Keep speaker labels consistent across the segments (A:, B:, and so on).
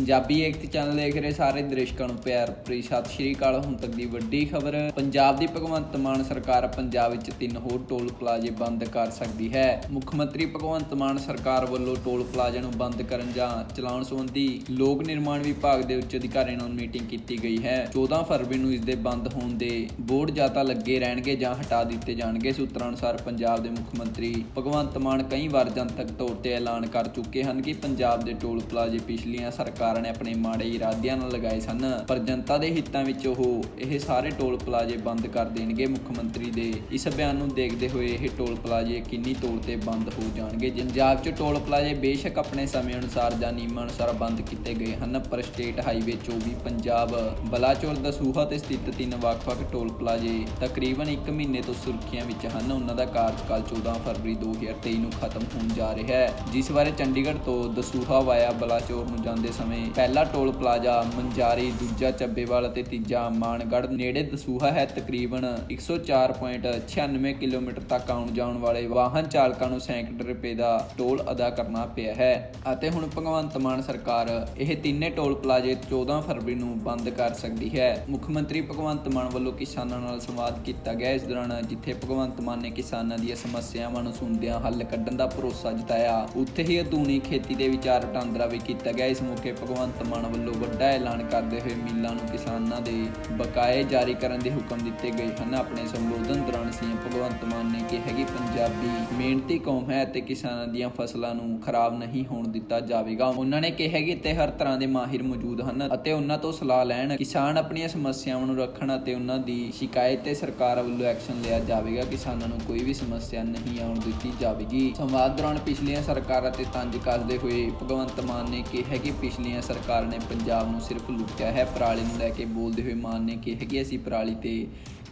A: ਪੰਜਾਬੀ ਏਕਤਾ channel ਦੇਖ ਰਹੇ ਸਾਰੇ ਦਰਸ਼ਕਾਂ ਨੂੰ ਪਿਆਰ ਭਰੀ ਸਤਿ ਸ਼੍ਰੀ ਅਕਾਲ। ਹੁਣ ਤੱਕ ਦੀ ਵੱਡੀ ਖਬਰ, ਪੰਜਾਬ ਦੀ ਭਗਵੰਤ ਮਾਨ ਸਰਕਾਰ ਪੰਜਾਬ ਵਿੱਚ ਤਿੰਨ ਹੋਰ ਟੋਲ ਪਲਾਜ਼ੇ ਬੰਦ ਕਰ ਸਕਦੀ ਹੈ। ਮੁੱਖ ਮੰਤਰੀ ਭਗਵੰਤ ਮਾਨ ਸਰਕਾਰ ਵੱਲੋਂ ਟੋਲ ਪਲਾਜ਼ੇ ਨੂੰ ਬੰਦ ਕਰਨ ਜਾਂ ਚਲਾਉਣ ਸੰਬੰਧੀ ਲੋਕ ਨਿਰਮਾਣ ਵਿਭਾਗ ਦੇ ਉੱਚ ਅਧਿਕਾਰੀਆਂ ਨਾਲ ਮੀਟਿੰਗ ਕੀਤੀ ਗਈ ਹੈ। 14 ਫਰਵਰੀ ਨੂੰ ਇਸ ਦੇ ਬੰਦ ਹੋਣ ਦੇ ਬੋਰਡ ਜਾਂ ਤਾਂ ਲੱਗੇ ਰਹਿਣਗੇ ਜਾਂ ਹਟਾ ਦਿੱਤੇ ਜਾਣਗੇ, ਸੂਤਰਾਂ ਅਨੁਸਾਰ ਪੰਜਾਬ ਦੇ ਮੁੱਖ ਮੰਤਰੀ ਭਗਵੰਤ ਮਾਨ ਕਈ ਵਾਰ ਜਨਤਕ ਤੌਰ ਤੇ ਐਲਾਨ ਕਰ ਚੁੱਕੇ ਹਨ ਕਿ ਪੰਜਾਬ ਦੇ ਟੋਲ ਪਲਾਜ਼ੇ ਪਿਛਲੀਆਂ ਸਰਕਾਰ ਨੇ ਆਪਣੇ ਮਾੜੇ ਇਰਾਦਿਆਂ ਨਾਲ ਲਗਾਏ ਸਨ, ਪਰ ਜਨਤਾ ਦੇ ਹਿੱਤਾਂ ਵਿੱਚ ਉਹ ਇਹ ਸਾਰੇ ਟੋਲ ਪਲਾਜ਼ੇ ਬੰਦ ਕਰ ਦੇਣਗੇ। ਮੁੱਖ ਮੰਤਰੀ ਦੇ ਇਸ ਬਿਆਨ ਨੂੰ ਦੇਖਦੇ ਹੋਏ ਇਹ ਟੋਲ ਪਲਾਜ਼ੇ ਕਿੰਨੀ ਤੌਰ ਤੇ ਬੰਦ ਹੋ ਜਾਣਗੇ। ਪੰਜਾਬ 'ਚ ਟੋਲ ਪਲਾਜ਼ੇ ਬੇਸ਼ੱਕ ਆਪਣੇ ਸਮੇਂ ਅਨੁਸਾਰ ਜਾਂ ਨਿਯਮਾਂ ਅਨੁਸਾਰ ਬੰਦ ਕੀਤੇ ਗਏ ਹਨ, ਪਰ ਸਟੇਟ ਹਾਈਵੇ 24 ਪੰਜਾਬ, ਬਲਾਚੌਰ, ਦਸੂਹਾ ਤੇ ਸਥਿਤ ਤਿੰਨ ਵੱਖ-ਵੱਖ ਟੋਲ ਪਲਾਜ਼ੇ ਤਕਰੀਬਨ 1 ਮਹੀਨੇ ਤੋਂ ਸੁਰਖੀਆਂ ਵਿੱਚ ਹਨ। ਉਹਨਾਂ ਦਾ ਕਾਰਜਕਾਲ 14 ਫਰਵਰੀ 2023 ਨੂੰ ਖਤਮ ਹੋਣ ਜਾ ਰਿਹਾ ਹੈ। ਜਿਸ ਬਾਰੇ ਚੰਡੀਗੜ੍ਹ ਤੋਂ ਦਸੂਹਾ ਵਾਇਆ ਬਲਾਚੌਰ ਨੂੰ ਜਾਂਦੇ ਸਮੇਂ ਪਹਿਲਾ ਟੋਲ ਪਲਾਜ਼ਾ, ਮੰਜਾਰੀ, ਦੂਜਾ ਚੱਬੇਵਾਲ ਅਤੇ ਤੀਜਾ ਮਾਨਗੜ੍ਹ ਨੇੜੇ ਦਸੂਹਾ ਹੈ। ਤਕਰੀਬਨ 104.96 ਕਿਲੋਮੀਟਰ ਤੱਕ ਆਉਣ ਜਾਣ ਵਾਲੇ ਵਾਹਨ ਚਾਲਕਾਂ ਨੂੰ ਸੈਂਕੜੇ ਰੁਪਏ ਦਾ ਟੋਲ ਅਦਾ ਕਰਨਾ ਪਿਆ ਹੈ ਅਤੇ ਹੁਣ ਭਗਵੰਤ ਮਾਨ ਸਰਕਾਰ ਇਹ ਤਿੰਨੇ ਟੋਲ ਪਲਾਜ਼ੇ 14 ਫਰਵਰੀ ਨੂੰ ਬੰਦ ਕਰ ਸਕਦੀ ਹੈ। ਮੁੱਖ ਮੰਤਰੀ ਭਗਵੰਤ ਮਾਨ ਵੱਲੋਂ ਕਿਸਾਨਾਂ ਨਾਲ ਸੰਵਾਦ ਕੀਤਾ ਗਿਆ। ਇਸ ਦੌਰਾਨ ਜਿੱਥੇ ਭਗਵੰਤ ਮਾਨ ਨੇ ਕਿਸਾਨਾਂ ਦੀਆਂ ਸਮੱਸਿਆਵਾਂ ਨੂੰ ਸੁਣਦਿਆਂ ਹੱਲ ਕੱਢਣ ਦਾ ਭਰੋਸਾ ਜਤਾਇਆ, ਉੱਥੇ ਹੀ ਆਧੁਨਿਕ ਖੇਤੀ ਦੇ ਵਿਚਾਰ ਵਟਾਂਦਰਾ ਵੀ ਕੀਤਾ ਗਿਆ। ਇਸ ਮੌਕੇ ਭਗਵੰਤ ਮਾਨ ਵੱਲੋਂ ਵੱਡਾ ਐਲਾਨ ਕਰਦੇ ਹੋਏ ਮਿੱਲਾਂ ਨੂੰ ਕਿਸਾਨਾਂ ਦੇ ਬਕਾਏ ਜਾਰੀ ਕਰਨ ਦੇ ਹੁਕਮ ਦਿੱਤੇ ਗਏ ਹਨ। ਆਪਣੇ ਸੰਬੋਧਨ ਦੌਰਾਨ ਸੀਐਮ ਭਗਵੰਤ ਮਾਨ ਨੇ ਕਿਹਾ ਕਿ ਪੰਜਾਬੀ ਮਿਹਨਤੀ ਕੌਮ ਹੈ ਅਤੇ ਕਿਸਾਨਾਂ ਦੀਆਂ ਫਸਲਾਂ ਨੂੰ ਖਰਾਬ ਨਹੀਂ ਹੋਣ ਦਿੱਤਾ ਜਾਵੇਗਾ। ਉਹਨਾਂ ਨੇ ਕਿਹਾ ਕਿ ਇੱਥੇ ਹਰ ਤਰ੍ਹਾਂ ਦੇ ਮਾਹਿਰ ਮੌਜੂਦ ਹਨ ਅਤੇ ਉਹਨਾਂ ਤੋਂ ਸਲਾਹ ਲੈਣ, ਕਿਸਾਨ ਆਪਣੀਆਂ ਸਮੱਸਿਆਵਾਂ ਨੂੰ ਰੱਖਣ ਅਤੇ ਉਹਨਾਂ ਦੀ ਸ਼ਿਕਾਇਤ ਤੇ ਸਰਕਾਰ ਵੱਲੋਂ ਐਕਸ਼ਨ ਲਿਆ ਜਾਵੇਗਾ। ਕਿਸਾਨਾਂ ਨੂੰ ਕੋਈ ਵੀ ਸਮੱਸਿਆ ਨਹੀਂ ਆਉਣ ਦਿੱਤੀ ਜਾਵੇਗੀ। ਸੰਵਾਦ ਦੌਰਾਨ ਪਿਛਲੀਆਂ ਸਰਕਾਰਾਂ ਤੇ ਤੰਜ ਕਰਦੇ ਹੋਏ ਭਗਵੰਤ ਮਾਨ ਨੇ ਕਿਹਾ ਕਿ ਪਿਛਲੀ ਪਿਛਲੀਆਂ ਸਰਕਾਰ ਨੇ ਪੰਜਾਬ ਨੂੰ ਸਿਰਫ ਲੁੱਟਿਆ ਹੈ। ਪਰਾਲੀ ਨੂੰ ਲੈ ਕੇ ਬੋਲਦੇ ਹੋਏ ਮਾਨ ਨੇ ਕਿਹਾ ਕਿ ਅਸੀਂ ਪਰਾਲੀ ਤੇ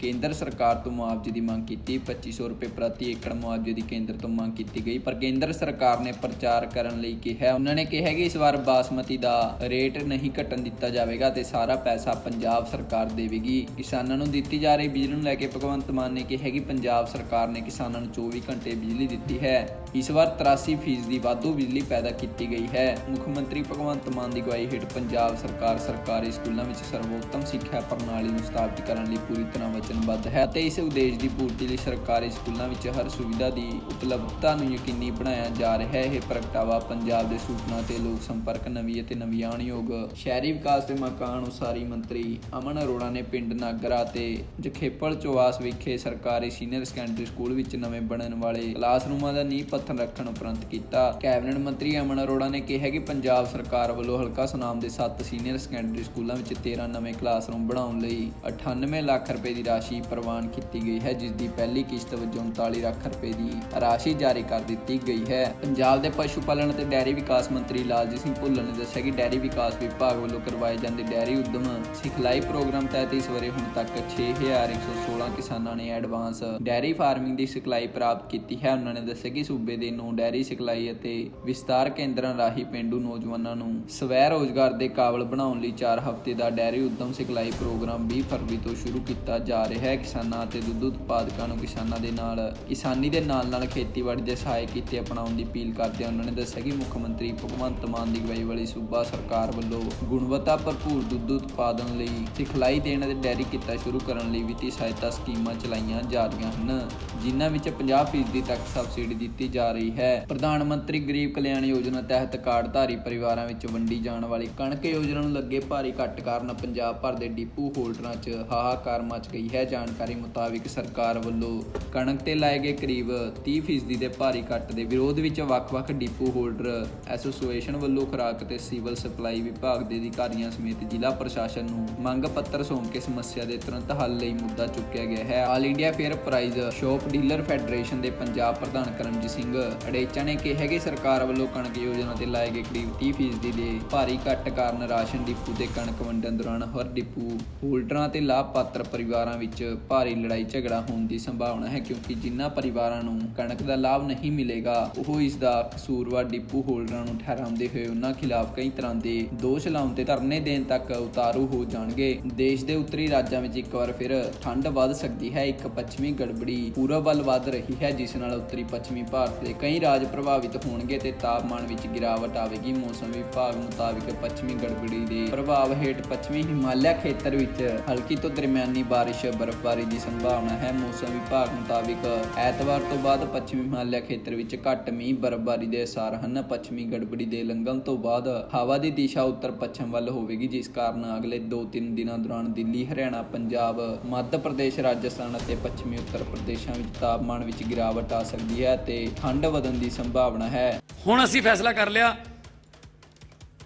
A: ਕੇਂਦਰ ਸਰਕਾਰ ਤੋਂ ਮੁਆਵਜ਼ੇ ਦੀ ਮੰਗ ਕੀਤੀ 2500 ਰੁਪਏ ਪ੍ਰਤੀ ਏਕੜ ਮੁਆਵਜ਼ੇ ਦੀ ਕੇਂਦਰ ਤੋਂ ਮੰਗ ਕੀਤੀ ਗਈ, ਪਰ ਕੇਂਦਰ ਸਰਕਾਰ ਨੇ ਪ੍ਰਚਾਰ ਕਰਨ ਲਈ ਕਿਹਾ, ਉਹਨਾਂ ਨੇ ਕਿਹਾ ਕਿ ਇਸ ਵਾਰ ਬਾਸਮਤੀ ਦਾ ਰੇਟ ਨਹੀਂ ਘਟਣ ਦਿੱਤਾ ਜਾਵੇਗਾ ਤੇ ਸਾਰਾ ਪੈਸਾ ਪੰਜਾਬ ਸਰਕਾਰ ਦੇਵੇਗੀ। ਕਿਸਾਨਾਂ ਨੂੰ ਦਿੱਤੀ ਜਾ ਰਹੀ ਬਿਜਲੀ ਨੂੰ ਲੈ ਕੇ ਭਗਵੰਤ ਮਾਨ ਨੇ ਕਿਹਾ ਕਿ ਪੰਜਾਬ ਸਰਕਾਰ ਨੇ ਕਿਸਾਨਾਂ ਨੂੰ 24 ਘੰਟੇ ਬਿਜਲੀ ਦਿੱਤੀ ਹੈ। ਇਸ ਵਾਰ 83% ਦੀ ਵਾਧੂ ਬਿਜਲੀ ਪੈਦਾ ਕੀਤੀ ਗਈ ਹੈ। ਮੁੱਖ ਮੰਤਰੀ ਭਗਵੰਤ ਮਾਨ ਦੀ ਅਗਵਾਈ ਹੇਠ ਪੰਜਾਬ ਸਰਕਾਰ ਸਰਕਾਰੀ ਸਕੂਲਾਂ ਵਿੱਚ ਸਰਵੋਤਮ ਸਿੱਖਿਆ ਪ੍ਰਣਾਲੀ ਨੂੰ ਸਥਾਪਿਤ ਕਰਨ ਲਈ ਪੂਰੀ ਤਰ੍ਹਾਂ ਵਚਨਬੱਧ ਹੈ ਅਤੇ ਇਸ ਉਦੇਸ਼ ਦੀ ਪੂਰਤੀ ਲਈ ਸਰਕਾਰੀ ਸਕੂਲਾਂ ਵਿੱਚ ਹਰ ਸੁਵਿਧਾ ਦੀ ਉਪਲਬਧਤਾ ਨੂੰ ਯਕੀਨੀ ਬਣਾਇਆ ਜਾ ਰਿਹਾ ਹੈ। ਇਹ ਪ੍ਰਗਟਾਵਾ ਪੰਜਾਬ ਦੇ ਸੂਚਨਾ ਤੇ ਲੋਕ ਸੰਪਰਕ, ਨਵੀਂ ਅਤੇ ਨਵਿਆਣਯੋਗ ਸ਼ਹਿਰੀ ਵਿਕਾਸ ਤੇ ਮਕਾਨ ਉਸਾਰੀ ਮੰਤਰੀ ਅਮਨ ਅਰੋੜਾ ਨੇ ਪਿੰਡ ਨਾਗਰਾ ਤੇ ਜਖੇਪਲ ਚੋਵਾਸ ਵਿਖੇ ਸਰਕਾਰੀ ਸੀਨੀਅਰ ਸੈਕੰਡਰੀ ਸਕੂਲ ਵਿੱਚ ਨਵੇਂ ਬਣਨ ਵਾਲੇ ਕਲਾਸਰੂਮਾਂ ਦਾ ਨੀਂਹ ਪੱਥਰ ਰੱਖਣ ਉਪਰੰਤ ਕੀਤਾ। ਕੈਬਨਿਟ ਮੰਤਰੀ ਅਮਨ ਅਰੋੜਾ ਨੇ ਕਿਹਾ ਕਿ ਪੰਜਾਬ ਸਰਕਾਰ ਵੱਲੋਂ ਹਲਕਾ ਸੁਨਾਮ ਦੇ 7 ਸੀਨੀਅਰ ਸੈਕੰਡਰੀ ਸਕੂਲਾਂ ਵਿੱਚ 13 ਨਵੇਂ ਕਲਾਸਰੂਮ ਬਣਾਉਣ ਲਈ 98 ਲੱਖ ਰੁਪਏ ਦੀ ਰਾਸ਼ੀ ਪ੍ਰਵਾਨ ਕੀਤੀ ਗਈ ਹੈ ਜਿਸ ਦੀ ਪਹਿਲੀ ਕਿਸ਼ਤ ਵਜੋਂ 39 ਲੱਖ ਰੁਪਏ ਦੀ ਰਾਸ਼ੀ ਜਾਰੀ ਕਰ ਦਿੱਤੀ ਗਈ ਹੈ। ਪੰਜਾਬ ਦੇ ਪਸ਼ੂ ਪਾਲਣ ਅਤੇ ਡੈਰੀ ਵਿਕਾਸ ਮੰਤਰੀ ਲਾਲਜੀਤ ਸਿੰਘ ਭੁੱਲਰ ਨੇ ਦੱਸਿਆ ਕਿ ਡੈਰੀ ਵਿਕਾਸ ਵਿਭਾਗ ਵੱਲੋਂ ਕਰਵਾਏ ਜਾਂਦੇ ਡੈਰੀ ਉਦਮ ਸਿਖਲਾਈ ਪ੍ਰੋਗਰਾਮ ਤਹਿਤ ਇਸ ਵਰੇ ਹੁਣ ਤੱਕ 6116 ਕਿਸਾਨਾਂ ਨੇ ਐਡਵਾਂਸ ਡੈਰੀ ਫਾਰਮਿੰਗ ਦੀ ਸਿਖਲਾਈ ਪ੍ਰਾਪਤ ਕੀਤੀ ਹੈ। ਉਹਨਾਂ ਨੇ ਦੱਸਿਆ ਕਿ ਸੂਬੇ ਦੇ ਨੌ ਡੈਰੀ ਸਿਖਲਾਈ ਅਤੇ ਵਿਸਤਾਰ ਕੇਂਦਰਾਂ ਰਾਹੀਂ ਪਿੰਡੂ ਨੌਜਵਾਨਾਂ ਨੂੰ ਸਵੈ ਰੋਜ਼ਗਾਰ ਦੇ ਕਾਬਲ ਬਣਾਉਣ ਲਈ 4 ਹਫ਼ਤੇ ਦਾ ਡੈਰੀ ਉਦਮ ਸਿਖਲਾਈ ਪ੍ਰੋਗਰਾਮ 20 ਫਰਵਰੀ ਤੋਂ ਸ਼ੁਰੂ ਕੀਤਾ ਜਾ ਰਿਹਾ ਹੈ ਕਿਸਾਨਾਂ ਅਤੇ ਦੁੱਧ ਉਤਪਾਦਕਾਂ ਨੂੰ ਕਿਸਾਨਾਂ ਦੇ ਨਾਲ, ਕਿਸਾਨੀ ਦੇ ਨਾਲ ਨਾਲ ਖੇਤੀਬਾੜੀ ਦੇ ਸਹਾਇਕ ਕੀਤੇ ਅਪਣਾਉਣ ਦੀ ਅਪੀਲ ਕਰਦੇ ਉਹਨਾਂ ਨੇ ਦੱਸਿਆ ਕਿ ਮੁੱਖ ਮੰਤਰੀ ਭਗਵੰਤ ਮਾਨ ਦੀ ਅਗਵਾਈ ਵਾਲੀ ਸੂਬਾ ਸਰਕਾਰ ਵੱਲੋਂ ਗੁਣਵੱਤਾ ਭਰਪੂਰ ਦੁੱਧ ਉਤਪਾਦਨ ਲਈ ਸਿਖਲਾਈ ਦੇਣ ਅਤੇ ਡੈਰੀ ਕਿੱਤਾ ਸ਼ੁਰੂ ਕਰਨ ਲਈ ਵਿੱਤੀ ਸਹਾਇਤਾ ਸਕੀਮਾਂ ਚਲਾਈਆਂ ਜਾ ਰਹੀਆਂ ਹਨ, ਜਿਨ੍ਹਾਂ ਵਿੱਚ 50% ਤੱਕ ਸਬਸਿਡੀ ਦਿੱਤੀ ਜਾ ਰਹੀ ਹੈ। ਪ੍ਰਧਾਨ ਮੰਤਰੀ ਗਰੀਬ ਕਲਿਆਣ ਯੋਜਨਾ ਤਹਿਤ ਕਾਰਡਧਾਰੀ ਪਰਿਵਾਰਾਂ ਵਿੱਚ ਵੰਡੀ ਜਾਣ ਵਾਲੀ ਕਣਕ ਯੋਜਨਾ ਨੂੰ ਲੱਗੇ ਭਾਰੀ ਘੱਟ ਕਾਰਨ ਪੰਜਾਬ ਭਰ ਦੇ ਡਿਪੂ ਹੋਲਡਰਾਂ 'ਚ ਹਾਹਾਕਾਰ ਮਚ ਗਈ ਹੈ। ਜਾਣਕਾਰੀ ਮੁਤਾਬਿਕ ਸਰਕਾਰ ਵੱਲੋਂ ਕਣਕ ਤੇ ਲਾਏ ਗਏ ਕਰੀਬ 30% ਦੇ ਭਾਰੀ ਘੱਟ ਦੇ ਵਿਰੋਧ ਵਿੱਚ ਵੱਖ-ਵੱਖ ਡਿਪੂ ਹੋਲਡਰ ਐਸੋਸੀਏਸ਼ਨ ਵੱਲੋਂ ਖੁਰਾਕ ਤੇ ਸਿਵਲ ਸਪਲਾਈ ਵਿਭਾਗ ਦੇ ਅਧਿਕਾਰੀਆਂ ਸਮੇਤ ਜ਼ਿਲ੍ਹਾ ਪ੍ਰਸ਼ਾਸਨ ਨੂੰ ਮੰਗ ਪੱਤਰ ਸੌਂਪ ਕੇ ਸਮੱਸਿਆ ਦੇ ਤੁਰੰਤ ਹੱਲ ਲਈ ਮੁੱਦਾ ਚੁੱਕਿਆ ਗਿਆ ਹੈ। All India fair price shop dealer federation ਦੇ ਪੰਜਾਬ ਪ੍ਰਧਾਨ ਕਰਮਜੀਤ ਸਿੰਘ ਅੜੇਚਾ ਨੇ ਕਿਹਾ ਕਿ ਸਰਕਾਰ ਵੱਲੋਂ ਕਣਕ ਯੋਜਨਾ ਤੇ ਲਾਏ ਗਏ ਕਰੀਬ 30% ਦੇ ਭਾਰੀ ਘੱਟ ਕਾਰਨ ਰਾਸ਼ਨ ਡਿਪੂ ਤੇ ਕਣਕ ਵੰਡਣ ਦੌਰਾਨ ਹਰ ਡਿਪੂ ਹੋਲਡਰਾਂ ਤੇ ਲਾਭਪਾਤਰ ਪਰਿਵਾਰਾਂ ਵਿੱਚ ਵਿੱਚ ਭਾਰੀ ਲੜਾਈ ਝਗੜਾ ਹੋਣ ਦੀ ਸੰਭਾਵਨਾ ਹੈ ਕਿਉਂਕਿ ਜਿਨ੍ਹਾਂ ਪਰਿਵਾਰਾਂ ਨੂੰ ਕਣਕ ਦਾ ਲਾਭ ਨਹੀਂ ਮਿਲੇਗਾ, ਉਹ ਇਸ ਦਾ ਕਸੂਰਵਾਰ ਡਿਪੂ ਹੋਲਡਰਾਂ ਨੂੰ ਠਹਿਰਾਉਂਦੇ ਹੋਏ ਉਹਨਾਂ ਖਿਲਾਫ ਕਈ ਤਰ੍ਹਾਂ ਦੇ ਦੋਸ਼ ਲਾਉਣ ਤੇ ਧਰਨੇ ਦੇਣ ਤੱਕ ਉਤਾਰੂ ਹੋ ਜਾਣਗੇ। ਦੇਸ਼ ਦੇ ਉੱਤਰੀ ਰਾਜਾਂ ਵਿੱਚ ਇੱਕ ਵਾਰ ਫਿਰ ਠੰਡ ਵੱਧ ਸਕਦੀ ਹੈ। ਇੱਕ ਪੱਛਮੀ ਗੜਬੜੀ ਪੂਰਬ ਵੱਲ ਵੱਧ ਰਹੀ ਹੈ, ਜਿਸ ਨਾਲ ਉੱਤਰੀ ਪੱਛਮੀ ਭਾਰਤ ਦੇ ਕਈ ਰਾਜ ਪ੍ਰਭਾਵਿਤ ਹੋਣਗੇ ਤੇ ਤਾਪਮਾਨ ਵਿੱਚ ਗਿਰਾਵਟ ਆਵੇਗੀ। ਮੌਸਮ ਵਿਭਾਗ ਮੁਤਾਬਿਕ ਪੱਛਮੀ ਗੜਬੜੀ ਦੇ ਪ੍ਰਭਾਵ ਹੇਠ ਪੱਛਮੀ ਹਿਮਾਲਿਆ ਖੇਤਰ ਵਿੱਚ ਹਲਕੀ ਤੋਂ ਦਰਮਿਆਨੀ ਬਾਰਿਸ਼ ਬਰਫ਼ਬਾਰੀ ਦੀ ਸੰਭਾਵਨਾ ਹੈ। ਮੌਸਮ ਵਿਭਾਗ ਮੁਤਾਬਿਕ ਐਤਵਾਰ ਤੋਂ ਬਾਅਦ ਪੱਛਮੀ ਹਿਮਾਲਿਆ ਖੇਤਰ ਵਿੱਚ ਘੱਟ ਮੀਂਹ ਬਰਫ਼ਬਾਰੀ ਦੇ ਅਸਾਰ ਹਨ। ਪੱਛਮੀ ਗੜਬੜੀ ਦੇ ਲੰਘਣ ਤੋਂ ਬਾਅਦ ਹਵਾ ਦੀ ਦਿਸ਼ਾ ਉੱਤਰ ਪੱਛਮ ਵੱਲ ਹੋਵੇਗੀ, ਜਿਸ ਕਾਰਨ ਅਗਲੇ 2-3 ਦਿਨਾਂ ਦੌਰਾਨ ਦਿੱਲੀ, ਹਰਿਆਣਾ, ਪੰਜਾਬ, ਮੱਧ ਪ੍ਰਦੇਸ਼, ਰਾਜਸਥਾਨ ਅਤੇ ਪੱਛਮੀ ਉੱਤਰ ਪ੍ਰਦੇਸ਼ਾਂ ਵਿੱਚ ਤਾਪਮਾਨ ਵਿੱਚ ਗਿਰਾਵਟ ਆ ਸਕਦੀ ਹੈ ਤੇ ਠੰਡ ਵਧਣ ਦੀ ਸੰਭਾਵਨਾ ਹੈ।
B: ਹੁਣ ਅਸੀਂ ਫੈਸਲਾ ਕਰ ਲਿਆ।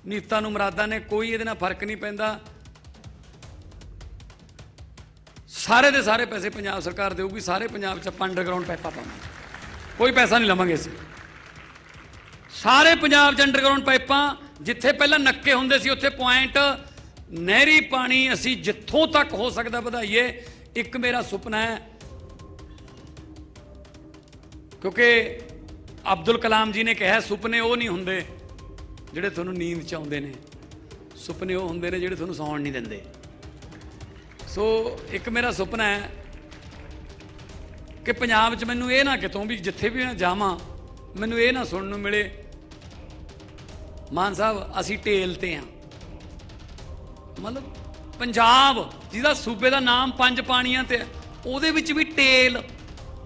B: ਨੀਤਾਂ ਨੂੰ ਮਰਾਦਾ ਨੇ ਕੋਈ ਇਹਦੇ ਨਾਲ ਫ਼ਰਕ ਨਹੀਂ ਪੈਂਦਾ। ਸਾਰੇ ਦੇ ਸਾਰੇ ਪੈਸੇ ਪੰਜਾਬ ਸਰਕਾਰ ਦੇਊਗੀ, ਸਾਰੇ ਪੰਜਾਬ 'ਚ ਆਪਾਂ ਅੰਡਰਗਰਾਉਂਡ ਪਾਈਪਾਂ ਪਾਵਾਂਗੇ। ਕੋਈ ਪੈਸਾ ਨਹੀਂ ਲਵਾਂਗੇ ਅਸੀਂ। ਸਾਰੇ ਪੰਜਾਬ 'ਚ ਅੰਡਰਗਰਾਉਂਡ ਪਾਈਪਾਂ ਜਿੱਥੇ ਪਹਿਲਾਂ ਨੱਕੇ ਹੁੰਦੇ ਸੀ, ਉੱਥੇ ਪੁਆਇੰਟ ਨਹਿਰੀ ਪਾਣੀ ਅਸੀਂ ਜਿੱਥੋਂ ਤੱਕ ਹੋ ਸਕਦਾ ਵਧਾਈਏ, ਇੱਕ ਮੇਰਾ ਸੁਪਨਾ ਹੈ। ਕਿਉਂਕਿ ਅਬਦੁਲ ਕਲਾਮ ਜੀ ਨੇ ਕਿਹਾ, ਸੁਪਨੇ ਉਹ ਨਹੀਂ ਹੁੰਦੇ ਜਿਹੜੇ ਤੁਹਾਨੂੰ ਨੀਂਦ ਚ ਆਉਂਦੇ ਨੇ। ਸੁਪਨੇ ਉਹ ਹੁੰਦੇ ਨੇ ਜਿਹੜੇ ਤੁਹਾਨੂੰ ਸੌਣ ਨਹੀਂ ਦਿੰਦੇ। ਸੋ ਇੱਕ ਮੇਰਾ ਸੁਪਨਾ ਹੈ ਕਿ ਪੰਜਾਬ 'ਚ ਮੈਨੂੰ ਇਹ ਨਾ ਕਿਤੋਂ ਵੀ ਜਿੱਥੇ ਵੀ ਮੈਂ ਜਾਵਾਂ ਮੈਨੂੰ ਇਹ ਨਾ ਸੁਣਨ ਨੂੰ ਮਿਲੇ ਮਾਨ ਸਾਹਿਬ ਅਸੀਂ ਟੇਲ ਤੇ ਆ। ਮਤਲਬ ਪੰਜਾਬ ਜਿਹਦਾ ਸੂਬੇ ਦਾ ਨਾਮ ਪੰਜ ਪਾਣੀਆਂ ਤੇ ਹੈ, ਉਹਦੇ ਵਿੱਚ ਵੀ ਟੇਲ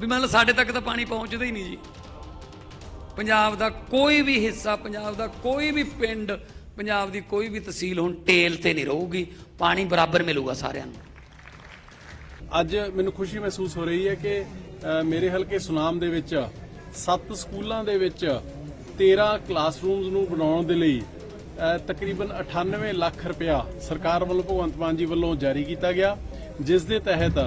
B: ਵੀ ਮਤਲਬ ਸਾਡੇ ਤੱਕ ਤਾਂ ਪਾਣੀ ਪਹੁੰਚਦਾ ਹੀ ਨਹੀਂ ਜੀ। ਪੰਜਾਬ ਦਾ ਕੋਈ ਵੀ ਹਿੱਸਾ ਪੰਜਾਬ ਦਾ ਕੋਈ ਵੀ ਪਿੰਡ ਪੰਜਾਬ ਦੀ ਕੋਈ ਵੀ ਤਹਿਸੀਲ ਹੁਣ ਟੇਲ ਤੇ ਨਹੀਂ ਰਹੂਗੀ ਪਾਣੀ ਬਰਾਬਰ ਮਿਲੂਗਾ ਸਾਰਿਆਂ ਨੂੰ।
C: ਅੱਜ ਮੈਨੂੰ ਖੁਸ਼ੀ ਮਹਿਸੂਸ ਹੋ ਰਹੀ ਹੈ ਕਿ ਮੇਰੇ ਹਲਕੇ ਸੁਨਾਮ ਦੇ ਵਿੱਚ ਸੱਤ ਸਕੂਲਾਂ ਦੇ ਵਿੱਚ 13 ਕਲਾਸਰੂਮਸ ਨੂੰ ਬਣਾਉਣ ਦੇ ਲਈ ਤਕਰੀਬਨ 98 ਲੱਖ ਰੁਪਇਆ ਸਰਕਾਰ ਵੱਲੋਂ ਭਗਵੰਤ ਮਾਨ ਜੀ ਵੱਲੋਂ ਜਾਰੀ ਕੀਤਾ ਗਿਆ, ਜਿਸ ਦੇ ਤਹਿਤ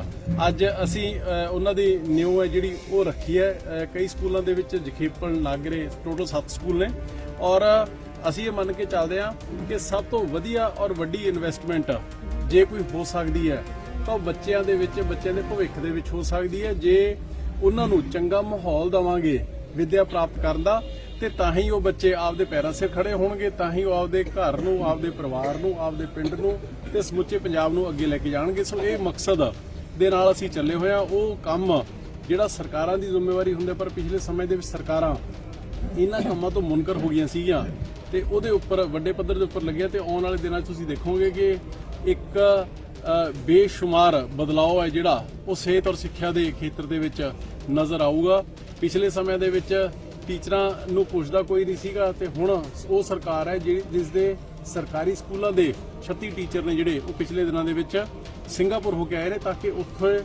C: ਅੱਜ ਅਸੀਂ ਉਹਨਾਂ ਦੀ ਨਿਊ ਹੈ ਜਿਹੜੀ ਉਹ ਰੱਖੀ ਹੈ ਕਈ ਸਕੂਲਾਂ ਦੇ ਵਿੱਚ ਜਖੇਪਣ ਨਾਗਰੇ ਟੋਟਲ 7 ਸਕੂਲ ਨੇ ਔਰ ਅਸੀਂ ਇਹ ਮੰਨ ਕੇ ਚੱਲਦੇ ਹਾਂ ਕਿ ਸਭ ਤੋਂ ਵਧੀਆ ਔਰ ਵੱਡੀ ਇਨਵੈਸਟਮੈਂਟ ਜੇ ਕੋਈ ਹੋ ਸਕਦੀ ਹੈ ਤਾਂ ਉਹ ਬੱਚਿਆਂ ਦੇ ਵਿੱਚ, ਬੱਚਿਆਂ ਦੇ ਭਵਿੱਖ ਦੇ ਵਿੱਚ ਹੋ ਸਕਦੀ ਹੈ। ਜੇ ਉਹਨਾਂ ਨੂੰ ਚੰਗਾ ਮਾਹੌਲ ਦਵਾਂਗੇ ਵਿੱਦਿਆ ਪ੍ਰਾਪਤ ਕਰਨ ਦਾ, ਤੇ ਤਾਂ ਹੀ ਉਹ ਬੱਚੇ ਆਪਦੇ ਪੈਰਾਂ 'ਤੇ ਖੜੇ ਹੋਣਗੇ, ਤਾਂ ਹੀ ਉਹ ਆਪਦੇ ਘਰ ਨੂੰ, ਆਪਦੇ ਪਰਿਵਾਰ ਨੂੰ, ਆਪਦੇ ਪਿੰਡ ਨੂੰ ਤੇ ਸਮੁੱਚੇ ਪੰਜਾਬ ਨੂੰ ਅੱਗੇ ਲੈ ਕੇ ਜਾਣਗੇ। ਸੋ ਇਹ ਮਕਸਦ ਦੇ ਨਾਲ ਅਸੀਂ ਚੱਲੇ ਹੋਏ ਹਾਂ। ਉਹ ਕੰਮ ਜਿਹੜਾ ਸਰਕਾਰਾਂ ਦੀ ਜ਼ਿੰਮੇਵਾਰੀ ਹੁੰਦੇ, ਪਰ ਪਿਛਲੇ ਸਮੇਂ ਦੇ ਵਿੱਚ ਸਰਕਾਰਾਂ ਇਹਨਾਂ ਕੰਮਾਂ ਤੋਂ ਮੁਨਕਰ ਹੋ ਗਈਆਂ ਸੀਗੀਆਂ ਤੇ ਉਹਦੇ ਉੱਪਰ, ਵੱਡੇ ਪੱਧਰ ਦੇ ਉੱਪਰ ਲੱਗਿਆ ਤੇ ਆਉਣ ਵਾਲੇ ਦਿਨਾਂ 'ਚ ਤੁਸੀਂ ਦੇਖੋਗੇ ਕਿ ਇੱਕ ਬੇਸ਼ੁਮਾਰ ਬਦਲਾਅ ਹੈ ਜਿਹੜਾ, ਉਹ ਸਿਹਤ ਔਰ ਸਿੱਖਿਆ ਦੇ ਖੇਤਰ ਦੇ ਵਿੱਚ ਨਜ਼ਰ ਆਊਗਾ। ਪਿਛਲੇ ਸਮੇਂ ਦੇ ਵਿੱਚ ਟੀਚਰਾਂ ਨੂੰ ਪੁੱਛਦਾ ਕੋਈ ਨਹੀਂ ਸੀਗਾ ਤੇ ਹੁਣ ਉਹ ਸਰਕਾਰ ਹੈ ਜਿਹੜੀ, ਜਿਸ ਦੇ ਸਰਕਾਰੀ ਸਕੂਲਾਂ ਦੇ 36 ਟੀਚਰ ਨੇ ਜਿਹੜੇ, ਉਹ ਪਿਛਲੇ ਦਿਨਾਂ ਦੇ ਵਿੱਚ ਸਿੰਗਾਪੁਰ ਹੋ ਕੇ ਆਏ ਨੇ ਤਾਂ ਕਿ ਉੱਥੇ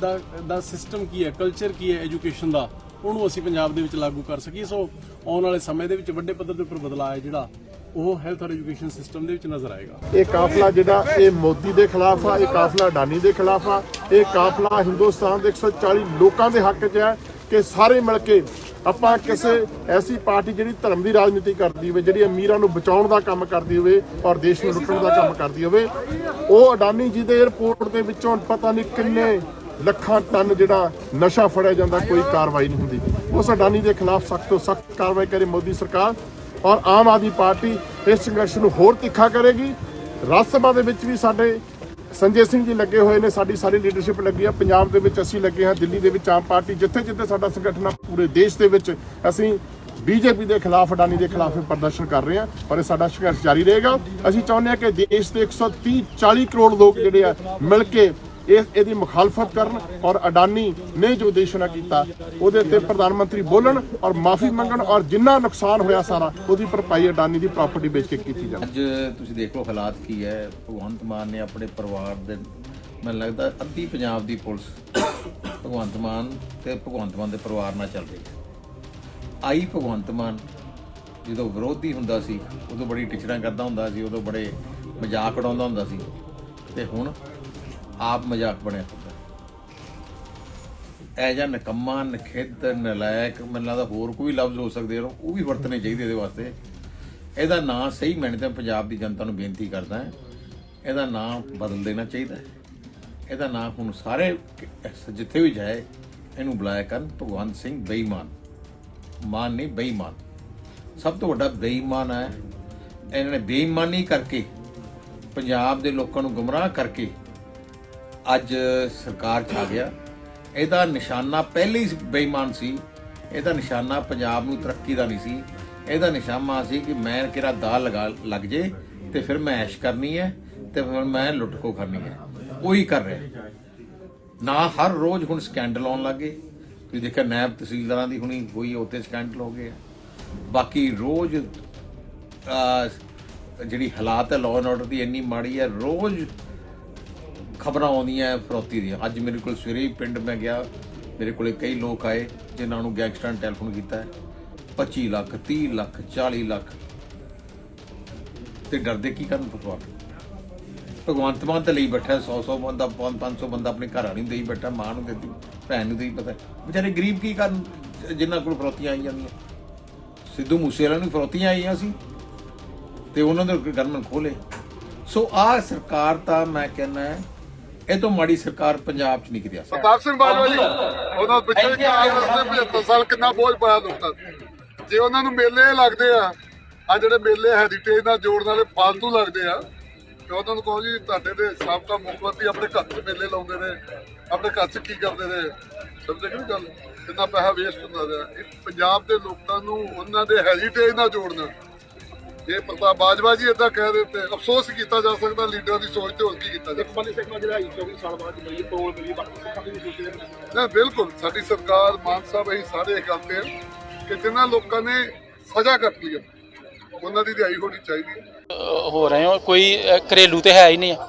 C: ਦਾ ਦਾ ਸਿਸਟਮ ਕੀ ਹੈ, ਕਲਚਰ ਕੀ ਹੈ, ਐਜੂਕੇਸ਼ਨ ਦਾ, ਉਹਨੂੰ ਅਸੀਂ ਪੰਜਾਬ ਦੇ ਵਿੱਚ ਲਾਗੂ ਕਰ ਸਕੀਏ। ਸੋ ਆਉਣ ਵਾਲੇ ਸਮੇਂ ਦੇ ਵਿੱਚ ਵੱਡੇ ਪੱਧਰ ਦੇ ਉੱਪਰ ਬਦਲਾਅ ਹੈ ਜਿਹੜਾ ਉਹ ਹੈਲਥ ਔਰ ਐਜੂਕੇਸ਼ਨ ਸਿਸਟਮ ਦੇ ਵਿੱਚ ਨਜ਼ਰ ਆਏਗਾ।
D: ਇਹ ਕਾਫਲਾ ਜਿਹੜਾ, ਇਹ ਮੋਦੀ ਦੇ ਖਿਲਾਫ ਆ, ਇਹ ਕਾਫਲਾ ਅਡਾਨੀ ਦੇ ਖਿਲਾਫ ਆ, ਇਹ ਕਾਫਲਾ ਹਿੰਦੁਸਤਾਨ ਦੇ 140 ਲੋਕਾਂ ਦੇ ਹੱਕ 'ਚ ਹੈ ਕਿ ਸਾਰੇ ਮਿਲ ਕੇ ਆਪਾਂ ਕਿਸੇ ਐਸੀ ਪਾਰਟੀ ਜਿਹੜੀ ਧਰਮ ਦੀ ਰਾਜਨੀਤੀ ਕਰਦੀ ਹੋਵੇ, ਜਿਹੜੀ ਅਮੀਰਾਂ ਨੂੰ ਬਚਾਉਣ ਦਾ ਕੰਮ ਕਰਦੀ ਹੋਵੇ ਔਰ ਦੇਸ਼ ਨੂੰ ਲੁੱਟਣ ਦਾ ਕੰਮ ਕਰਦੀ ਹੋਵੇ, ਉਹ ਅਡਾਨੀ ਜੀ ਦੇ 에ਅਰਪੋਰਟ ਦੇ ਵਿੱਚੋਂ ਪਤਾ ਨਹੀਂ ਕਿੰਨੇ ਲੱਖਾਂ ਟਨ ਜਿਹੜਾ ਨਸ਼ਾ ਫੜਿਆ ਜਾਂਦਾ, ਕੋਈ ਕਾਰਵਾਈ ਨਹੀਂ ਹੁੰਦੀ। ਉਸ ਅਡਾਨੀ ਦੇ ਖਿਲਾਫ ਸਖਤ ਤੋਂ ਸਖਤ ਕਾਰਵਾਈ ਕਰੇ ਮੋਦੀ ਸਰਕਾਰ। ਔਰ ਆਮ ਆਦਮੀ ਪਾਰਟੀ ਇਸ ਸੰਘਰਸ਼ ਨੂੰ ਹੋਰ ਤਿੱਖਾ ਕਰੇਗੀ। ਰਾਜ ਸਭਾ ਦੇ ਵਿੱਚ ਵੀ ਸਾਡੇ ਸੰਜੇ ਸਿੰਘ ਜੀ ਲੱਗੇ ਹੋਏ ਨੇ, ਸਾਡੀ ਸਾਰੀ ਲੀਡਰਸ਼ਿਪ ਲੱਗੀ ਆ। ਪੰਜਾਬ ਦੇ ਵਿੱਚ ਅਸੀਂ ਲੱਗੇ ਹਾਂ, ਦਿੱਲੀ ਦੇ ਵਿੱਚ ਆਮ ਪਾਰਟੀ ਜਿੱਥੇ ਜਿੱਥੇ ਸਾਡਾ ਸੰਗਠਨ ਆ, ਪੂਰੇ ਦੇਸ਼ ਦੇ ਵਿੱਚ ਅਸੀਂ ਬੀਜੇਪੀ ਦੇ ਖਿਲਾਫ, ਅਡਾਨੀ ਦੇ ਖਿਲਾਫ ਪ੍ਰਦਰਸ਼ਨ ਕਰ ਰਹੇ ਹਾਂ, ਪਰ ਇਹ ਸਾਡਾ ਸੰਘਰਸ਼ ਜਾਰੀ ਰਹੇਗਾ। ਅਸੀਂ ਚਾਹੁੰਦੇ ਹਾਂ ਕਿ ਦੇਸ਼ ਦੇ 130 40 ਕਰੋੜ ਲੋਕ ਜਿਹੜੇ ਆ, ਮਿਲ ਕੇ ਇਹ ਇਹਦੀ ਮੁਖਾਲਫਤ ਕਰਨ ਔਰ ਅਡਾਨੀ ਨੇ ਜੋ ਦੇਸ਼ ਨਾਲ ਕੀਤਾ, ਉਹਦੇ ਉੱਤੇ ਪ੍ਰਧਾਨ ਮੰਤਰੀ ਬੋਲਣ ਔਰ ਮਾਫੀ ਮੰਗਣ ਔਰ ਜਿੰਨਾ ਨੁਕਸਾਨ ਹੋਇਆ ਸਾਰਾ, ਉਹਦੀ ਭਰਪਾਈ ਅਡਾਨੀ ਦੀ ਪ੍ਰਾਪਰਟੀ ਵੇਚ ਕੇ ਕੀਤੀ ਜਾਵੇ।
E: ਅੱਜ ਤੁਸੀਂ ਦੇਖ ਲਓ ਹਾਲਾਤ ਕੀ ਹੈ। ਭਗਵੰਤ ਮਾਨ ਨੇ ਆਪਣੇ ਪਰਿਵਾਰ ਦੇ, ਮੈਨੂੰ ਲੱਗਦਾ ਅੱਧੀ ਪੰਜਾਬ ਦੀ ਪੁਲਿਸ, ਭਗਵੰਤ ਮਾਨ ਤੇ ਭਗਵੰਤ ਮਾਨ ਦੇ ਪਰਿਵਾਰ ਨਾਲ ਚੱਲ ਰਹੀ ਹੈ। ਆਈ ਭਗਵੰਤ ਮਾਨ ਜਦੋਂ ਵਿਰੋਧੀ ਹੁੰਦਾ ਸੀ, ਉਦੋਂ ਬੜੀ ਟਿਚਰਾਂ ਕਰਦਾ ਹੁੰਦਾ ਸੀ, ਉਦੋਂ ਬੜੇ ਮਜ਼ਾਕ ਉਡਾਉਂਦਾ ਹੁੰਦਾ ਸੀ। ਤੇ ਹੁਣ ਆਪ ਮਜ਼ਾਕ ਬਣਿਆ ਹੁੰਦਾ ਐ ਜਾਂ ਨਕੰਮਾ, ਨਖਿੱਧ, ਨਲਾਇਕ, ਮੈਨੂੰ ਲੱਗਦਾ ਹੋਰ ਕੋਈ ਲਫ਼ਜ਼ ਹੋ ਸਕਦੇ ਆ ਉਹ ਵੀ ਵਰਤਣੇ ਚਾਹੀਦੇ ਇਹਦੇ ਵਾਸਤੇ। ਇਹਦਾ ਨਾਂ ਸਹੀ ਮੈਨੇ ਤਾਂ ਪੰਜਾਬ ਦੀ ਜਨਤਾ ਨੂੰ ਬੇਨਤੀ ਕਰਦਾ ਹੈ। ਇਹਦਾ ਨਾਂ ਬਦਲ ਦੇਣਾ ਚਾਹੀਦਾ ਹੈ। ਇਹਦਾ ਨਾਂ ਹੁਣ ਸਾਰੇ ਜਿੱਥੇ ਵੀ ਜਾਏ, ਇਹਨੂੰ ਬੁਲਾਇਆ ਕਰਨ। ਭਗਵੰਤ ਸਿੰਘ ਬੇਈਮਾਨ। ਮਾਨ ਨਹੀਂ, ਬੇਈਮਾਨ। ਸਭ ਤੋਂ ਵੱਡਾ ਬੇਈਮਾਨ ਹੈ। ਇਹਨਾਂ ਨੇ ਬੇਈਮਾਨੀ ਕਰਕੇ, ਪੰਜਾਬ ਦੇ ਲੋਕਾਂ ਨੂੰ ਗੁੰਮਰਾਹ ਕਰਕੇ ਅੱਜ ਸਰਕਾਰ 'ਚ ਆ ਗਿਆ। ਇਹਦਾ ਨਿਸ਼ਾਨਾ ਪਹਿਲੇ ਹੀ ਬੇਈਮਾਨ ਸੀ। ਇਹਦਾ ਨਿਸ਼ਾਨਾ ਪੰਜਾਬ ਨੂੰ ਤਰੱਕੀ ਦਾ ਨਹੀਂ ਸੀ। ਇਹਦਾ ਨਿਸ਼ਾਨਾ ਸੀ ਕਿ ਮੈਂ ਕਿਹੜਾ ਦਾਲ ਲਗਾ ਲੱਗ ਜੇ ਤੇ ਫਿਰ ਮੈਂ ਐਸ਼ ਕਰਨੀ ਹੈ ਤੇ ਫਿਰ ਮੈਂ ਲੁੱਟ ਖੋ ਕਰਨੀ ਹੈ। ਉਹੀ ਕਰ ਰਿਹਾ। ਨਾ ਹਰ ਰੋਜ਼ ਹੁਣ ਸਕੈਂਡਲ ਆਉਣ ਲੱਗੇ ਤੁਸੀਂ ਦੇਖਿਆ ਨਾਇਬ ਤਹਿਸੀਲਦਾਰਾਂ ਦੀ ਹੁਣੀ ਕੋਈ ਉੱਤੇ ਸਕੈਂਡਲ ਹੋ ਗਏ ਬਾਕੀ ਰੋਜ਼ ਜਿਹੜੀ ਹਾਲਾਤ ਹੈ ਲਾਅ ਐਂਡ ਆਰਡਰ ਦੀ ਇੰਨੀ ਮਾੜੀ ਹੈ, ਰੋਜ਼ ਖਬਰਾਂ ਆਉਂਦੀਆਂ ਫਰੋਤੀ ਦੀਆਂ। ਅੱਜ ਮੇਰੇ ਕੋਲ ਸਵੇਰੇ ਹੀ ਪਿੰਡ ਮੈਂ ਗਿਆ, ਮੇਰੇ ਕੋਲੇ ਕਈ ਲੋਕ ਆਏ, ਜਿਨ੍ਹਾਂ ਨੂੰ ਗੈਂਗਸਟਰਾਂ ਨੇ ਟੈਲੀਫੋਨ ਕੀਤਾ ਹੈ। 25 ਲੱਖ 30 ਲੱਖ 40 ਲੱਖ। ਤੇ ਡਰਦੇ ਕੀ ਕਰਨ ਭਗਵਾਨ? ਭਗਵੰਤ ਮਾਨ ਤੇ ਲਈ ਬੈਠਾ 100 100 ਬੰਦਾ 500 ਬੰਦਾ ਆਪਣੇ ਘਰ ਵਾਲੀ ਨੂੰ ਦੇਈ ਬੈਠਾ, ਮਾਂ ਨੂੰ ਦਿੱਤੀ, ਭੈਣ ਨੂੰ ਦੇਈ ਪਤਾ ਵਿਚਾਰੇ ਗਰੀਬ ਕੀ ਕਰਨ? ਜਿਨ੍ਹਾਂ ਕੋਲ ਫਰੋਤੀਆਂ ਆਈ ਜਾਂਦੀਆਂ ਸਿੱਧੂ ਮੂਸੇਵਾਲਾ ਨੂੰ ਫਰੋਤੀਆਂ ਆਈਆਂ ਸੀ, ਤੇ ਉਹਨਾਂ ਦੇ ਗਰਮਨ ਖੋਲੇ ਸੋ ਆਹ ਸਰਕਾਰ ਤਾਂ ਮੈਂ ਕਹਿੰਦਾ ਇਹ ਤੋਂ ਮਾੜੀ ਸਰਕਾਰ ਪੰਜਾਬ 'ਚ ਨਹੀਂ ਕਿਤੇ ਆ ਸਕਦੀ।
F: ਪ੍ਰਤਾਪ ਸਿੰਘ ਬਾਜਵਾ ਜੀ ਉਹਨਾਂ ਪਿੱਛੇ ਕਾਂਗਰਸ ਨੇ 75 ਸਾਲ ਕਿੰਨਾ ਬੋਝ ਪਾਇਆ ਲੋਕਾਂ ਤੇ ਜੇ ਉਹਨਾਂ ਨੂੰ ਮੇਲੇ ਲੱਗਦੇ ਆ ਆ ਜਿਹੜੇ ਮੇਲੇ ਹੈਰੀਟੇਜ ਨਾਲ ਜੋੜਨ ਵਾਲੇ ਫਾਲਤੂ ਲੱਗਦੇ ਆ ਤੇ ਉਹਨਾਂ ਨੂੰ ਕਹੋ ਜੀ ਤੁਹਾਡੇ ਦੇ ਸਾਬਕਾ ਮੁੱਖ ਮੰਤਰੀ ਆਪਣੇ ਘਰ 'ਚ ਮੇਲੇ ਲਾਉਂਦੇ ਨੇ ਆਪਣੇ ਘਰ 'ਚ ਕੀ ਕਰਦੇ ਨੇ? ਸਮਝੇ ਕਿ ਗੱਲ? ਕਿੰਨਾ ਪੈਸਾ ਵੇਸਟ ਹੁੰਦਾ ਰਿਹਾ। ਇਹ ਪੰਜਾਬ ਦੇ ਲੋਕਾਂ ਨੂੰ ਉਹਨਾਂ ਦੇ ਹੈਰੀਟੇਜ ਨਾਲ ਜੋੜਨਾ। ਜੇ ਪ੍ਰਤਾਪ ਬਾਜਵਾ ਜੀ ਇਦਾਂ ਕਹਿ ਦਿੱਤੇ ਅਫਸੋਸ ਕੀਤਾ ਜਾ ਸਕਦਾ ਲੀਡਰਾਂ ਦੀ ਸੋਚ ਤੇ ਹੋਰ ਕੀ ਕੀਤਾ ਜਾ
G: ਬੰਦੇ ਸਿੱਖਾਂ ਜਿਹੜਾ 24 ਸਾਲ ਬਾਅਦ ਮਿਲੀ ਤੋਲ ਮਿਲੀ ਨੇ
F: ਬਿਲਕੁਲ ਸਾਡੀ ਸਰਕਾਰ ਮਾਨ ਸਾਹਿਬ ਅਸੀਂ ਸਾਰੇ ਇਹ ਕਰਦੇ ਆ ਕਿ ਜਿਨ੍ਹਾਂ ਲੋਕਾਂ ਨੇ ਸਜ਼ਾ ਕੱਟ ਲਈ ਉਹਨਾਂ ਦੀ ਰਿਹਾਈ ਹੋਣੀ ਚਾਹੀਦੀ ਹੈ
H: ਹੋ ਰਹੇ ਹੋ ਕੋਈ ਘਰੇਲੂ ਤੇ ਹੈ ਹੀ ਨਹੀਂ ਹੈ।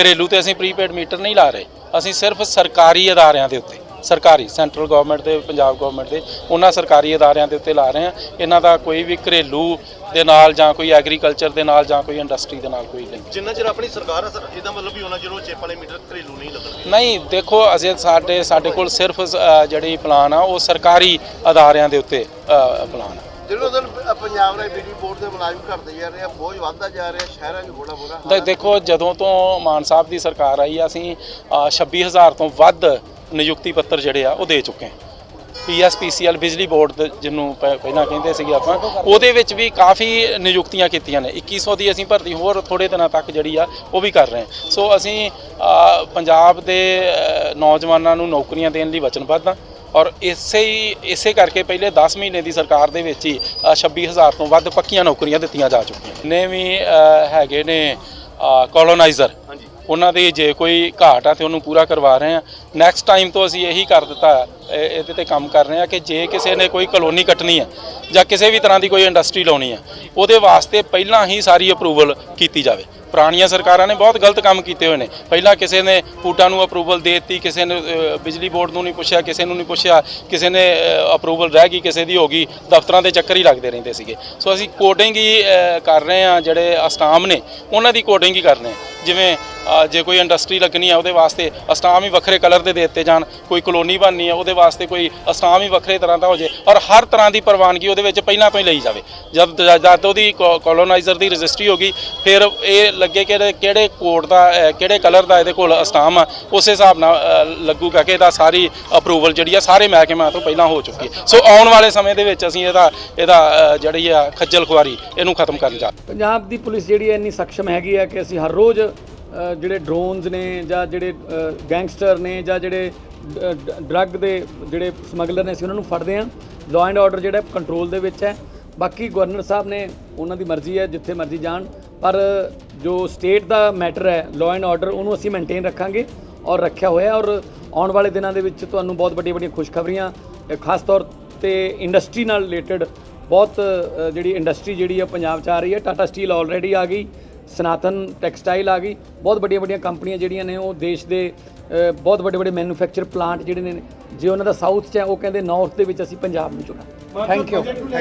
H: ਘਰੇਲੂ ਤੇ ਅਸੀਂ ਪ੍ਰੀਪੇਡ ਮੀਟਰ ਨਹੀਂ ਲਾ ਰਹੇ। ਅਸੀਂ ਸਿਰਫ ਸਰਕਾਰੀ ਅਦਾਰਿਆਂ ਦੇ ਉੱਤੇ। ਸਰਕਾਰੀ ਸੈਂਟਰਲ ਗਵਰਨਮੈਂਟ ਦੇ ਪੰਜਾਬ ਗਵਰਨਮੈਂਟ ਦੇ ਉਹਨਾਂ ਸਰਕਾਰੀ ਅਦਾਰਿਆਂ ਦੇ ਉੱਤੇ ਲਾ ਰਹੇ ਹਾਂ। ਇਹਨਾਂ ਦਾ ਕੋਈ ਵੀ ਘਰੇਲੂ ਦੇ ਨਾਲ ਜਾਂ ਕੋਈ ਐਗਰੀਕਲਚਰ ਦੇ ਨਾਲ ਜਾਂ ਕੋਈ ਇੰਡਸਟਰੀ ਦੇ ਨਾਲ ਕੋਈ ਲਿੰਕ
I: ਜਿੰਨਾ ਚਿਰ ਆਪਣੀ ਸਰਕਾਰ ਹੈ ਸਰ ਇਹਦਾ ਮਤਲਬ ਵੀ ਉਹਨਾਂ ਚਿਰ ਚੇਪ ਵਾਲੇ ਮੀਟਰ ਘਰੇਲੂ ਨਹੀਂ ਲੱਗਣਗੇ
H: ਨਹੀਂ ਦੇਖੋ ਅਸੀਂ ਸਾਡੇ ਸਾਡੇ ਕੋਲ ਸਿਰਫ ਜਿਹੜੀ ਪਲਾਨ ਆ ਉਹ ਸਰਕਾਰੀ ਅਦਾਰਿਆਂ ਦੇ ਉੱਤੇ ਪਲਾਨ ਆ।
I: ਦਿਨੋਂ ਦਿਨ ਪੰਜਾਬ ਦੇ ਬਿਜਲੀ ਬੋਰਡ ਦੇ ਮੁਲਾਜ਼ਮ ਘਟਦੇ ਜਾ ਰਹੇ ਆ ਬੋਝ ਵੱਧਦਾ ਜਾ ਰਿਹਾ ਸ਼ਹਿਰਾਂ 'ਚ ਬੋੜਾ ਬੋੜਾ
H: ਦੇ- ਦੇਖੋ ਜਦੋਂ ਤੋਂ ਮਾਨ ਸਾਹਿਬ ਦੀ ਸਰਕਾਰ ਆਈ ਆ, ਅਸੀਂ ਅ, 26000 ਤੋਂ ਵੱਧ ਨਿਯੁਕਤੀ ਪੱਤਰ ਜਿਹੜੇ ਆ ਉਹ ਦੇ ਚੁੱਕੇ ਹਾਂ। ਪੀਐਸਪੀਸੀਐਲ ਬਿਜਲੀ ਬੋਰਡ ਜਿਹਨੂੰ ਪ- ਪਹਿਲਾਂ ਕਹਿੰਦੇ ਸੀਗੇ ਆਪਾਂ ਉਹਦੇ ਵਿੱਚ ਵੀ ਕਾਫੀ ਨਿਯੁਕਤੀਆਂ ਕੀਤੀਆਂ ਨੇ। 2100 ਦੀ ਅਸੀਂ ਭਰਤੀ ਹੋਰ ਥੋੜੇ ਦਿਨਾਂ ਤੱਕ ਜਿਹੜੀ ਆ ਉਹ ਵੀ ਕਰ ਰਹੇ ਹਾਂ। ਸੋ ਅਸੀਂ ਪੰਜਾਬ ਦੇ ਨੌਜਵਾਨਾਂ ਨੂੰ ਨੌਕਰੀਆਂ ਦੇਣ ਲਈ ਵਚਨਬੱਧ ਹਾਂ ਔਰ ਇਸੇ ਹੀ ਇਸੇ ਕਰਕੇ ਪਹਿਲੇ 10 ਮਹੀਨੇ ਦੀ ਸਰਕਾਰ ਦੇ ਵਿੱਚ ਹੀ ਅ, 26000 ਤੋਂ ਵੱਧ ਪੱਕੀਆਂ ਨੌਕਰੀਆਂ ਦਿੱਤੀਆਂ ਜਾ ਚੁੱਕੀਆਂ ਨੇ। ਵੀ ਹੈਗੇ ਨੇ ਕੋਲੋਨਾਈਜ਼ਰ ਉਹਨਾਂ ਦੀ ਜੇ ਕੋਈ ਘਾਟ ਆ ਤੇ ਉਹਨੂੰ ਪੂਰਾ ਕਰਵਾ ਰਹੇ ਆ। ਨੈਕਸਟ ਟਾਈਮ ਤੋਂ ਅਸੀਂ ਇਹੀ ਕਰ ਦਿੱਤਾ ਇਹ- ਇਹਦੇ ਤੇ ਕੰਮ ਕਰ ਰਹੇ ਆ ਕਿ ਜੇ ਕਿਸੇ ਨੇ ਕੋਈ ਕਲੋਨੀ ਕੱਟਣੀ ਹੈ ਜਾਂ ਕਿਸੇ ਵੀ ਤਰ੍ਹਾਂ ਦੀ ਕੋਈ ਇੰਡਸਟਰੀ ਲਾਉਣੀ ਹੈ, ਉਹਦੇ ਵਾਸਤੇ ਪਹਿਲਾਂ ਹੀ ਸਾਰੀ ਅਪਰੂਵਲ ਕੀਤੀ ਜਾਵੇ। ਪੁਰਾਣੀਆਂ ਸਰਕਾਰਾਂ ਨੇ ਬਹੁਤ ਗਲਤ ਕੰਮ ਕੀਤੇ ਹੋਏ ਨੇ। ਪਹਿਲਾਂ ਕਿਸੇ ਨੇ ਪੂਟਾ ਨੂੰ ਅਪਰੂਵਲ ਦੇ ਦਿੱਤੀ, ਕਿਸੇ ਨੇ ਬਿਜਲੀ ਬੋਰਡ ਨੂੰ ਨਹੀਂ ਪੁੱਛਿਆ, ਕਿਸੇ ਨੂੰ ਨਹੀਂ ਪੁੱਛਿਆ, ਕਿਸੇ ਨੇ ਅਪਰੂਵਲ ਰਹਿ ਗਈ, ਕਿਸੇ ਦੀ ਹੋ ਗਈ, ਦਫ਼ਤਰਾਂ ਦੇ ਚੱਕਰ ਹੀ ਲੱਗਦੇ ਰਹਿੰਦੇ ਸੀਗੇ। ਸੋ ਅਸੀਂ ਕੋਡਿੰਗ ਹੀ ਕਰ ਰਹੇ ਆ ਜਿਹੜੇ ਅਸਟਾਮ ਨੇ, ਉਹਨਾਂ ਦੀ ਕੋਡਿੰਗ ਹੀ ਕਰ ਰਹੇ ਹਾਂ। ਜਿਵੇਂ ਜੇ ਕੋਈ ਇੰਡਸਟਰੀ ਲੱਗਣੀ ਆ ਉਹਦੇ ਵਾਸਤੇ ਅਸਟਾਮ ਹੀ ਵੱਖਰੇ ਕਲਰ ਦੇ ਦੇ ਦਿੱਤੇ ਜਾਣ ਕੋਈ ਕਲੋਨੀ ਬਣਨੀ ਆ ਉਹਦੇ ਵਾਸਤੇ ਕੋਈ ਅਸਟਾਮ ਹੀ ਵੱਖਰੇ ਤਰ੍ਹਾਂ ਦਾ ਹੋ ਜੇ ਔਰ ਹਰ ਤਰ੍ਹਾਂ ਦੀ ਪ੍ਰਵਾਨਗੀ ਉਹਦੇ ਵਿੱਚ ਪਹਿਲਾਂ ਤੋਂ ਹੀ ਲਈ ਜਾਵੇ। ਜਦ ਜਦ ਉਹਦੀ ਕੋਲੋਨਾਈਜ਼ਰ ਦੀ ਰਜਿਸਟਰੀ ਹੋ ਗਈ ਫਿਰ ਇਹ ਲੱਗੇ ਕਿ ਇਹਦੇ ਕਿਹੜੇ ਕੋਡ ਦਾ ਕਿਹੜੇ ਕਲਰ ਦਾ ਇਹਦੇ ਕੋਲ ਅਸਟਾਮ ਆ ਉਸੇ ਹਿਸਾਬ ਨਾਲ ਅ, ਲੱਗੂਗਾ ਕਿ ਇਹਦਾ ਸਾਰੀ ਅਪਰੂਵਲ ਜਿਹੜੀ ਆ ਸਾਰੇ ਮਹਿਕਮਿਆਂ ਤੋਂ ਪਹਿਲਾਂ ਹੋ ਚੁੱਕੀ ਹੈ। ਸੋ ਆਉਣ ਵਾਲੇ ਸਮੇਂ ਦੇ ਵਿੱਚ ਅਸੀਂ ਇਹਦਾ ਇਹਦਾ ਜਿਹੜੀ ਆ ਖੱਜਲ ਖੁਆਰੀ ਇਹਨੂੰ ਖਤਮ ਕਰਨ ਜਾ
B: ਪੰਜਾਬ ਦੀ ਪੁਲਿਸ ਜਿਹੜੀ ਹੈ ਇੰਨੀ ਸક્ષਮ ਹੈਗੀ ਹੈ ਕਿ ਅਸੀਂ ਹਰ ਰੋਜ਼ ਜਿਹੜੇ ਡਰੋਨਸ ਨੇ ਜਾਂ ਜਿਹੜੇ ਗੈਂਗਸਟਰ ਨੇ ਜਾਂ ਜਿਹੜੇ ਡਰੱਗ ਦੇ ਜਿਹੜੇ ਸਮਗਲਰ ਨੇ ਅਸੀਂ ਉਹਨਾਂ ਨੂੰ ਫੜਦੇ ਹਾਂ। ਲਾਅ ਐਂਡ ਆਰਡਰ ਜਿਹੜਾ ਕੰਟਰੋਲ ਦੇ ਵਿੱਚ ਹੈ। ਬਾਕੀ ਗਵਰਨਰ ਸਾਹਿਬ ਨੇ ਉਹਨਾਂ ਦੀ ਮਰਜ਼ੀ ਹੈ, ਜਿੱਥੇ ਮਰਜ਼ੀ ਜਾਣ। ਪਰ ਜੋ ਸਟੇਟ ਦਾ ਮੈਟਰ ਹੈ ਲਾਅ ਐਂਡ ਆਰਡਰ ਉਹਨੂੰ ਅਸੀਂ ਮੇਨਟੇਨ ਰੱਖਾਂਗੇ ਔਰ ਰੱਖਿਆ ਹੋਇਆ ਔਰ ਆਉਣ ਵਾਲੇ ਦਿਨਾਂ ਦੇ ਵਿੱਚ ਤੁਹਾਨੂੰ ਬਹੁਤ ਵੱਡੀਆਂ ਵੱਡੀਆਂ ਖੁਸ਼ਖਬਰੀਆਂ ਖਾਸ ਤੌਰ ਤੇ ਇੰਡਸਟਰੀ ਨਾਲ ਰਿਲੇਟਡ ਬਹੁਤ ਜਿਹੜੀ ਇੰਡਸਟਰੀ ਜਿਹੜੀ ਹੈ ਪੰਜਾਬ 'ਚ ਆ ਰਹੀ ਹੈ। ਟਾਟਾ ਸਟੀਲ ਆਲਰੇਡੀ ਆ ਗਈ। ਸਨਾਤਨ ਟੈਕਸਟਾਈਲ ਆ ਗਈ। ਬਹੁਤ ਵੱਡੀਆਂ ਵੱਡੀਆਂ ਕੰਪਨੀਆਂ ਜਿਹੜੀਆਂ ਨੇ ਉਹ ਦੇਸ਼ ਦੇ ਬਹੁਤ ਵੱਡੇ ਵੱਡੇ ਮੈਨੂਫੈਕਚਰ ਪਲਾਂਟ ਜਿਹੜੇ ਨੇ ਜੇ ਉਹਨਾਂ ਦਾ ਸਾਊਥ 'ਚ ਹੈ ਉਹ ਕਹਿੰਦੇ ਨਾਰਥ ਦੇ ਵਿੱਚ ਅਸੀਂ ਪੰਜਾਬ ਨੂੰ ਚੁਣਾ ਥੈਂਕ ਯੂ